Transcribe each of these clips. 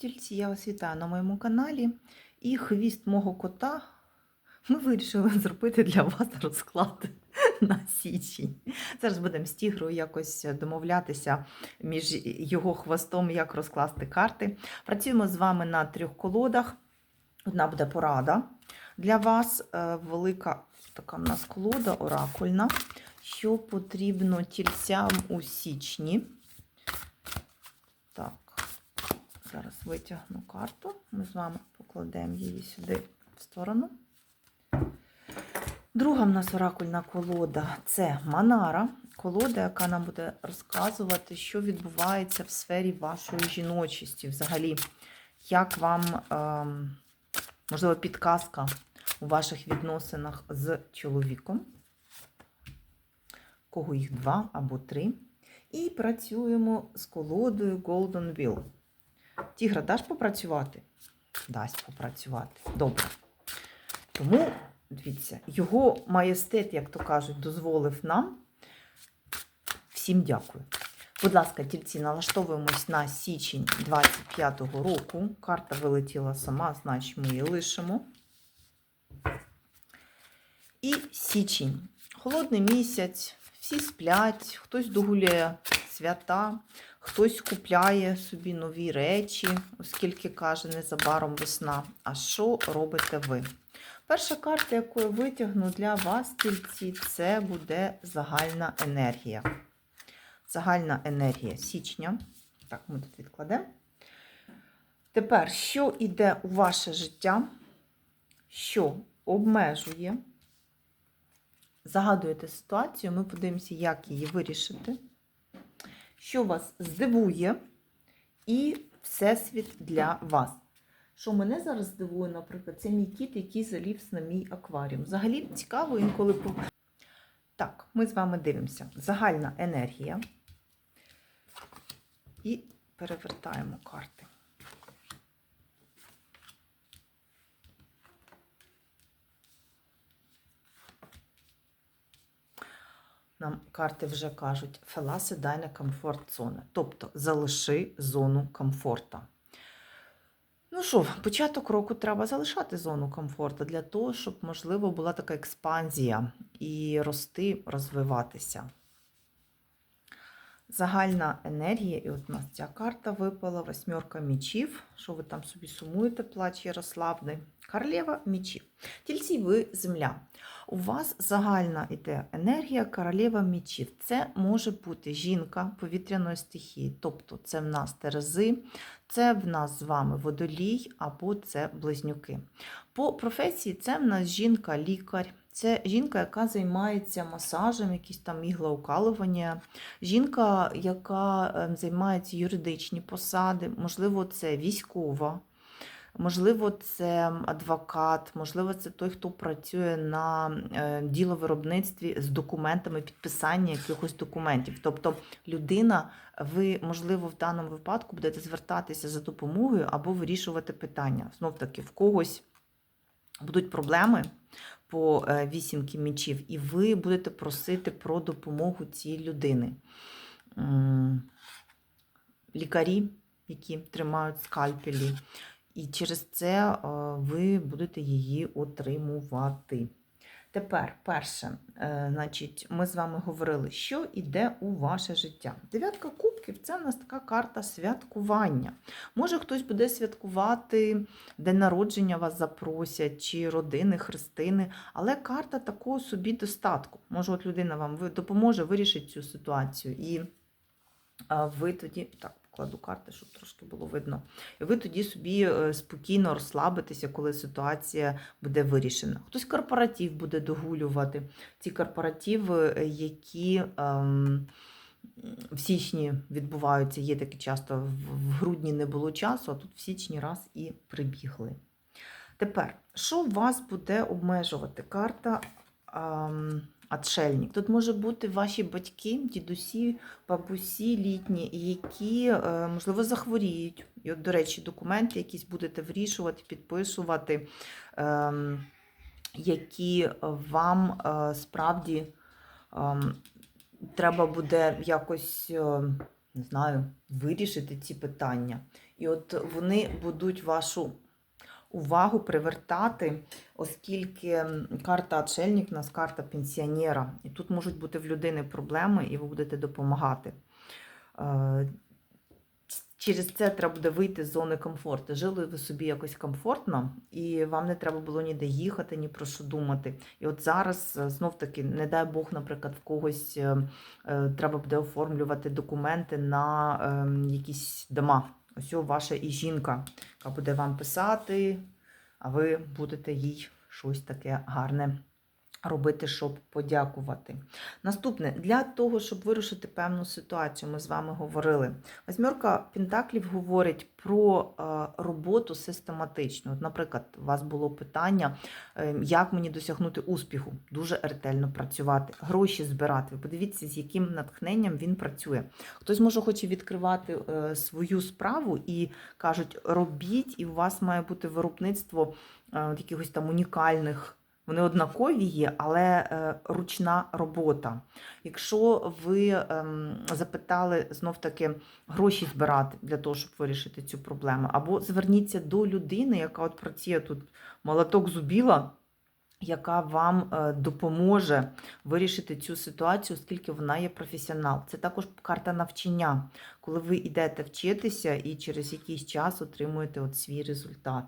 Тільці, я вас вітаю на моєму каналі. І хвіст мого кота ми вирішили зробити для вас розклад на січень. Зараз будемо з тігрою якось домовлятися між його хвостом, як розкласти карти. Працюємо з вами на трьох колодах. Одна буде порада для вас. Е, Велика така в нас колода оракульна. Що потрібно тільцям у січні? Так. Зараз витягну карту. Ми з вами покладемо її сюди в сторону. Друга в нас оракульна колода це Манара. Колода, яка нам буде розказувати, що відбувається в сфері вашої жіночості. Взагалі, як вам, ем, можливо, підказка у ваших відносинах з чоловіком. Кого їх два або три. І працюємо з колодою Golden Wheel. Тігра, даш попрацювати? Дасть попрацювати. Добре. Тому, дивіться, його маєстет, як то кажуть, дозволив нам. Всім дякую. Будь ласка, тільці, налаштовуємось на січень 25-го року. Карта вилетіла сама, значить ми її лишимо. І січень. Холодний місяць, всі сплять, хтось догуляє свята, хтось купляє собі нові речі, оскільки каже, незабаром весна. А що робите ви? Перша карта, яку я витягну для вас, тільці, це буде загальна енергія. Загальна енергія січня. Так, ми тут відкладемо. Тепер, що йде у ваше життя, що обмежує? Загадуєте ситуацію, ми подивимося, як її вирішити, що вас здивує, і всесвіт для вас. Що мене зараз здивує, наприклад, це мій кіт, який заліз на мій акваріум. Взагалі цікаво інколи. Так, ми з вами дивимося. Загальна енергія. І перевертаємо карти. Нам карти вже кажуть, феласи дайна комфорт зони. Тобто залиши зону комфорта. Ну що, початок року треба залишати зону комфорту для того, щоб, можливо, була така експанзія і рости, розвиватися. Загальна енергія, і от у нас ця карта випала, восьмерка мічів. Що ви там собі сумуєте, плач Ярославний? Королева мічів. Тільці ви земля. У вас загальна іде енергія королева мічів. Це може бути жінка повітряної стихії, тобто це в нас терези, це в нас з вами водолій або це близнюки. По професії це в нас жінка-лікар, це жінка, яка займається масажем, якісь там іглоукалування, жінка, яка е, займається юридичні посади, можливо, це військова. Можливо, це адвокат, можливо, це той, хто працює на е, діловиробництві з документами, підписання якихось документів. Тобто людина, ви, можливо, в даному випадку будете звертатися за допомогою або вирішувати питання. Знов таки, в когось будуть проблеми по е, вісімки мічів, і ви будете просити про допомогу цієї людини. Лікарі, які тримають скальпелі. І через це е, ви будете її отримувати. Тепер, перше, е, значить, ми з вами говорили, що йде у ваше життя. Дев'ятка кубків це в нас така карта святкування. Може, хтось буде святкувати день народження, вас запросять, чи родини, хрестини, але карта такого собі достатку. Може, от людина вам допоможе вирішити цю ситуацію. І ви тоді. Так, покладу карти, щоб трошки було видно. І ви тоді собі е, спокійно розслабитеся, коли ситуація буде вирішена. Хтось корпоратив буде догулювати. Ці корпоративи, е, які ем, в січні відбуваються, є такі часто, в грудні не було часу, а тут в січні раз і прибігли. Тепер, що вас буде обмежувати? Карта ем, Отшельник. Тут може бути ваші батьки, дідусі, бабусі літні, які, е, можливо, захворіють. І от, до речі, документи якісь будете вирішувати, підписувати, ем, які вам е, справді ем, треба буде якось, е, не знаю, вирішити ці питання. І от вони будуть вашу увагу привертати, оскільки карта отшельник у нас карта пенсіонера. І тут можуть бути в людини проблеми, і ви будете допомагати. Е, Через це треба буде вийти з зони комфорту. Жили ви собі якось комфортно, і вам не треба було ніде їхати, ні про що думати. І от зараз е, знов таки, не дай Бог, наприклад, в когось е, треба буде оформлювати документи на е, якісь дома. Ось ваша і жінка, яка буде вам писати, а ви будете їй щось таке гарне робити, щоб подякувати. Наступне, для того, щоб вирушити певну ситуацію, ми з вами говорили. Восьмерка Пентаклів говорить про е, роботу систематичну. От, наприклад, у вас було питання, е, як мені досягнути успіху, дуже ретельно працювати, гроші збирати. Ви подивіться, з яким натхненням він працює. Хтось може хоче відкривати е, свою справу і кажуть, робіть, і у вас має бути виробництво якихось там унікальних. Вони однакові є, але е, ручна робота. Якщо ви ем, запитали знов-таки гроші збирати для того, щоб вирішити цю проблему, або зверніться до людини, яка от працює тут молоток зубіла, яка вам е, допоможе вирішити цю ситуацію, оскільки вона є професіонал. Це також карта навчання, коли ви йдете вчитися і через якийсь час отримуєте от свій результат.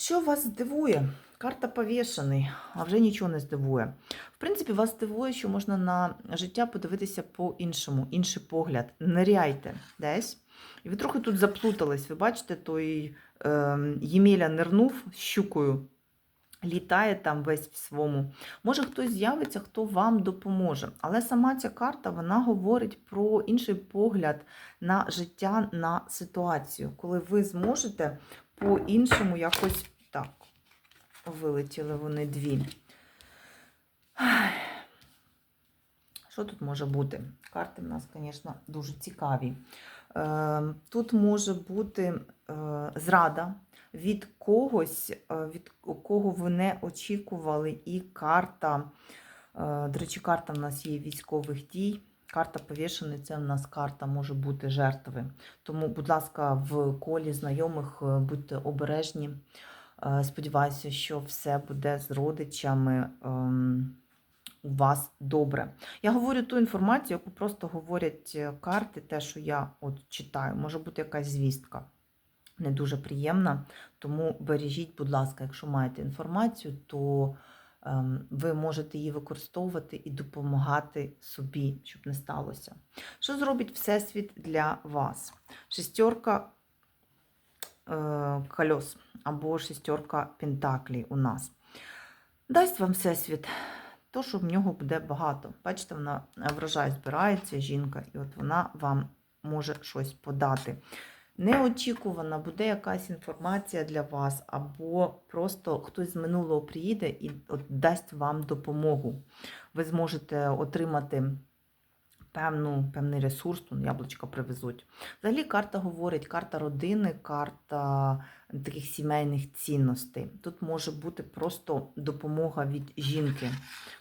Що вас здивує? Карта повішений, а вже нічого не здивує. В принципі, вас здивує, що можна на життя подивитися по-іншому, інший погляд. Ниряйте десь. І ви трохи тут заплутались. Ви бачите, той е, Ємеля нирнув щукою, літає там весь в своєму. Може, хтось з'явиться, хто вам допоможе. Але сама ця карта вона говорить про інший погляд на життя, на ситуацію, коли ви зможете по-іншому якось так. Вилетіли вони дві. Що тут може бути? Карти в нас, звісно, дуже цікаві. Е, Тут може бути е, зрада від когось, е, від кого ви не очікували, і карта, е, до речі, карта в нас є військових дій. Карта повішений це в нас карта може бути жертви. Тому, будь ласка, в колі знайомих е, будьте обережні. Е, Сподіваюся, що все буде з родичами ем, у вас добре. Я говорю ту інформацію, яку просто говорять е, карти, те, що я от читаю. Може бути якась звістка. Не дуже приємна. Тому бережіть, будь ласка, якщо маєте інформацію, то ви можете її використовувати і допомагати собі, щоб не сталося. Що зробить Всесвіт для вас? Шестерка е, кольос або шестерка пентаклей у нас. Дасть вам всесвіт, то, що в нього буде багато. Бачите, вона врожай збирається, жінка, і от вона вам може щось подати. Неочікувана буде якась інформація для вас, або просто хтось з минулого приїде і дасть вам допомогу. Ви зможете отримати певну, певний ресурс, ну, яблучка привезуть. Взагалі карта говорить, карта родини, карта таких сімейних цінностей. Тут може бути просто допомога від жінки.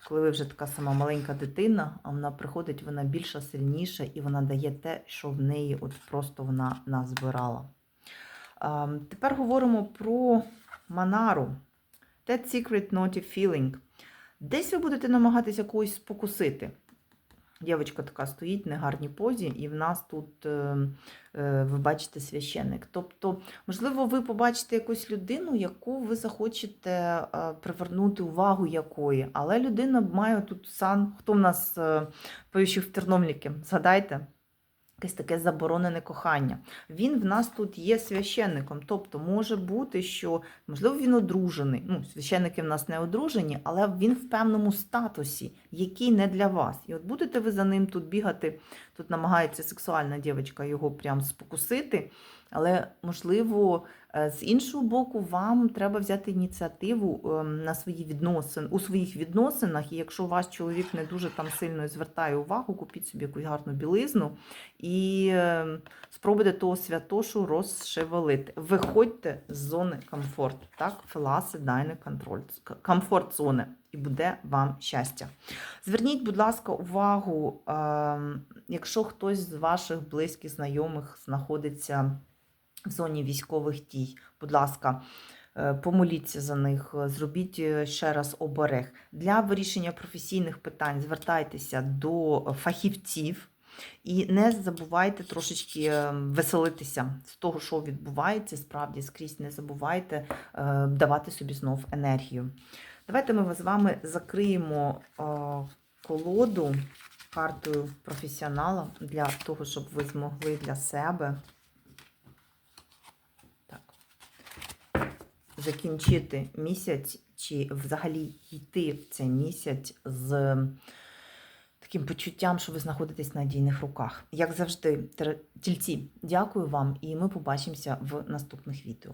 Коли ви вже така сама маленька дитина, а вона приходить, вона більша, сильніша, і вона дає те, що в неї от просто вона назбирала. А, Тепер говоримо про Манару. That secret naughty feeling. Десь ви будете намагатися когось спокусити. Дівчинка така стоїть в негарній позі, і в нас тут, е, е, ви бачите, священник. Тобто, можливо, ви побачите якусь людину, яку ви захочете е, привернути увагу якої. Але людина має тут сан. Хто в нас поющих в Терномліки? Згадайте? Якесь таке заборонене кохання. Він в нас тут є священником. Тобто може бути, що, можливо, він одружений. Ну, священники в нас не одружені, але він в певному статусі, який не для вас. І от будете ви за ним тут бігати, тут намагається сексуальна дівчинка його прям спокусити. Але, можливо, е, з іншого боку, вам треба взяти ініціативу ем, на свої відносини, у своїх відносинах. І якщо ваш чоловік не дуже там сильно звертає увагу, купіть собі якусь гарну білизну і ем, спробуйте того святошу розшевелити. Виходьте з зони комфорту. Так, феласи, дайне контроль, комфорт зони, і буде вам щастя. Зверніть, будь ласка, увагу, ем, якщо хтось з ваших близьких знайомих знаходиться в зоні військових дій. Будь ласка, е, помоліться за них, е, зробіть е, ще раз оберег. Для вирішення професійних питань звертайтеся до фахівців. І не забувайте трошечки веселитися з того, що відбувається, справді скрізь не забувайте давати собі знов енергію. Давайте ми з вами закриємо колоду картою професіонала для того, щоб ви змогли для себе закінчити місяць, чи взагалі йти в цей місяць з таким почуттям, що ви знаходитесь на надійних руках. Як завжди, тільці, дякую вам, і ми побачимося в наступних відео.